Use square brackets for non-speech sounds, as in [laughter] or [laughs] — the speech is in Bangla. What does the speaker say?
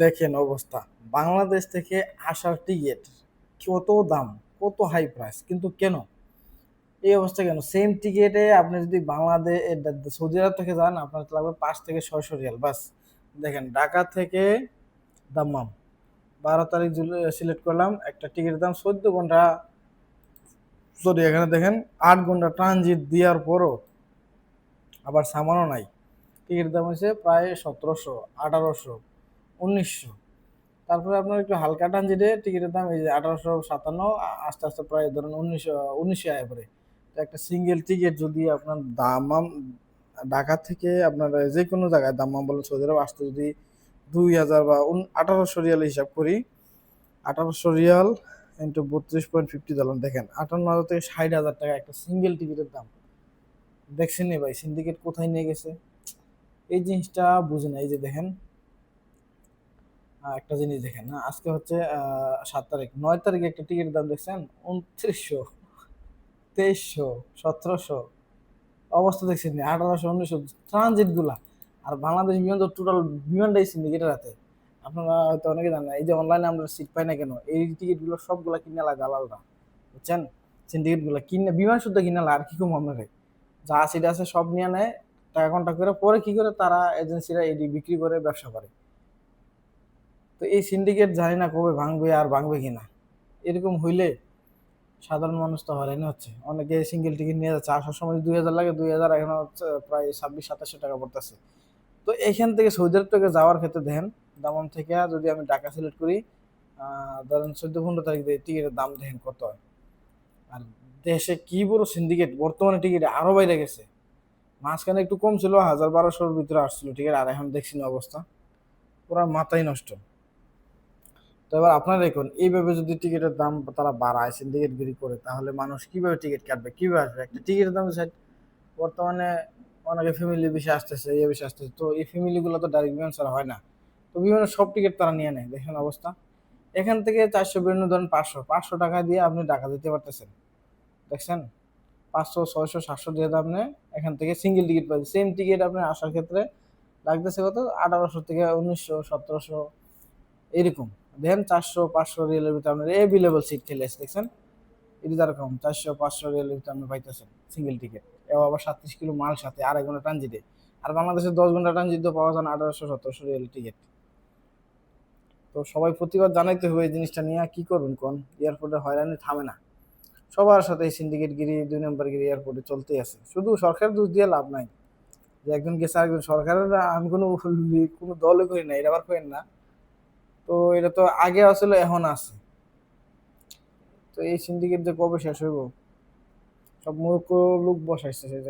দেখেন অবস্থা। বাংলাদেশ থেকে আসার টিকিট কত দাম, কত হাই প্রাইস কিন্তু কেন? এই অবস্থা কেন? সেম টিকিটে আপনি যদি বাংলাদেশ সৌদি আরব থেকে যান, আপনার লাগবে পাঁচ থেকে ছয়শো রিয়াল, বাস। দেখেন, ঢাকা থেকে দাম্মাম। বারো তারিখ সিলেক্ট করলাম, একটা টিকিটের দাম চোদ্দ ঘণ্টা। সরি এখানে দেখেন, আট ঘণ্টা ট্রানজিট দেওয়ার পরও আবার সামানও নাই। টিকিটের দাম হচ্ছে প্রায় সতেরোশো, আঠারোশো। উনিশশো। তারপরে আপনার একটু হালকা ট্রানজিটে টিকিটের দাম এই যে আঠারোশো সাতান্ন, আস্তে আস্তে প্রায় ধরুন উনিশশো উনিশশো আয় তো একটা সিঙ্গেল টিকিট যদি আপনার দামাম, ঢাকা থেকে আপনার যে কোনো জায়গায় দামাম বলেন, সৌদি আরব আসতে যদি দুই হাজার বা আঠারোশো রিয়াল হিসাব করি, আঠারোশো রিয়াল ইন্টু বত্রিশ পয়েন্ট ফিফটি ডলার দেখেন আটান্ন হাজার থেকে ষাট হাজার টাকা একটা সিঙ্গেল টিকিটের দাম। দেখছেন ভাই সিন্ডিকেট কোথায় নিয়ে গেছে? এই জিনিসটা বুঝে না, এই যে দেখেন একটা জিনিস দেখেন, না? আজকে হচ্ছে সাত তারিখ। নয় তারিখে একটা টিকিটের দাম দেখছেন? উনত্রিশশো। তেইশশো, সতেরোশো। অবস্থা দেখছেন আঠারোশো, উনিশশো ট্রানজিটগুলা আর বাংলাদেশ বিমান তো টোটাল বিমানটাই সিন্ডিকেটের হাতে। আপনারা হয়তো অনেকে জানেন এই যে অনলাইনে আমরা সিট পাই না কেন? এই টিকিটগুলো সবগুলা কিনে লাগে আলাদা। বুঝছেন? সিন্ডিকেটগুলা কিনে, বিমান শুদ্ধ কিনে লাগে আর কি কম আপনাকে যা সিট আছে সব নিয়ে নেয়, টাকা কন্ট্যাক্ট করে, পরে কি করে তারা এজেন্সিরা এটি বিক্রি করে, ব্যবসা করে। তো এই সিন্ডিকেট জানি না কবে ভাঙবে আর ভাঙবে কিনা। এরকম হইলে সাধারণ মানুষ তো হয়রানি হচ্ছে। অনেকে সিঙ্গেল টিকিট নিয়ে যাচ্ছে। আসার সময় দুই হাজার লাগে, দুই হাজার এখন হচ্ছে প্রায় ছাব্বিশ, সাতাশশো টাকা পড়তেছে। তো এখান থেকে সৌদি আরব থেকে যাওয়ার ক্ষেত্রে দেখেন, দামন থেকে যদি আমি ঢাকা সিলেক্ট করি ধরেন চোদ্দ, পনেরো তারিখ টিকিটের দাম দেখেন কত হয়। আর দেশে কি বড় সিন্ডিকেট বর্তমানে টিকিট আরও বাইরে গেছে। মাঝখানে একটু কম ছিল, হাজার বারোশোর ভিতরে আসছিল টিকিট আর এখন দেখছি না অবস্থা। পুরো মাথাই নষ্ট। তো এবার আপনারা দেখুন, এইভাবে যদি টিকিটের দাম তারা বাড়ায় সিন্ডিকেট গিরি করে, তাহলে মানুষ কীভাবে টিকিট কাটবে, কীভাবে আসবে? একটা টিকিটের দাম ষাট বর্তমানে অনেকে ফ্যামিলি বেশি আসতেছে ইয়ে বেশি আসতেছে। তো এই ফ্যামিলিগুলো তো ডাইরেক্ট বিমান ছাড়া হয় না। তো বিমানের সব টিকিট তারা নিয়ে নেয়, দেখেন অবস্থা। এখান থেকে চারশো বিরান্ন ধরেন পাঁচশো। পাঁচশো টাকা দিয়ে আপনি ঢাকা দিতে পারতেছেন। দেখছেন? পাঁচশো, ছয়শো, সাতশো দিয়ে আপনি এখান থেকে সিঙ্গেল টিকিট পাচ্ছেন সেম টিকিট আপনি আসার ক্ষেত্রে লাগতেছে কত? আঠারোশো থেকে উনিশশো, সতেরোশো এরকম দেখেন চারশো, পাঁচশো রিয়েলের ভিতরে আপনার এভেলেবল সিট খেলে দেখছেন? এটা যেরকম চারশো, পাঁচশো রিয়েলের ভিতরে আপনি পাইতেছেন সিঙ্গেল টিকিট এবং আবার সাতত্রিশ কিলো মাল সাথে আড়াই ঘণ্টা ট্রানজিটে আর বাংলাদেশে দশ ঘণ্টা ট্রানজিটে পাওয়া যায় আঠারোশো, সতেরোশো রিয়েল টিকিট তো সবাই প্রতিবাদ জানাইতে হবে এই জিনিসটা নিয়ে কি করবেন কোন? এয়ারপোর্টে হয়রানি থামে না। সবার সাথে এই সিন্ডিকেট গিরি, দুই নম্বর গিরি এয়ারপোর্টে চলতেই আছে। শুধু সরকার দোষ দিয়ে লাভ নাই। যে একজন গেছে আরেকজন সরকারের, আমি কোনো [laughs] কোনো দলে করি না এটা আবার করেন না। তো এটা তো আগে আসলে এখন আছে। তো এই সিন্ডিকেট যে কবে শেষ হইব? সব মূর্খ লোক বসাইছে সেই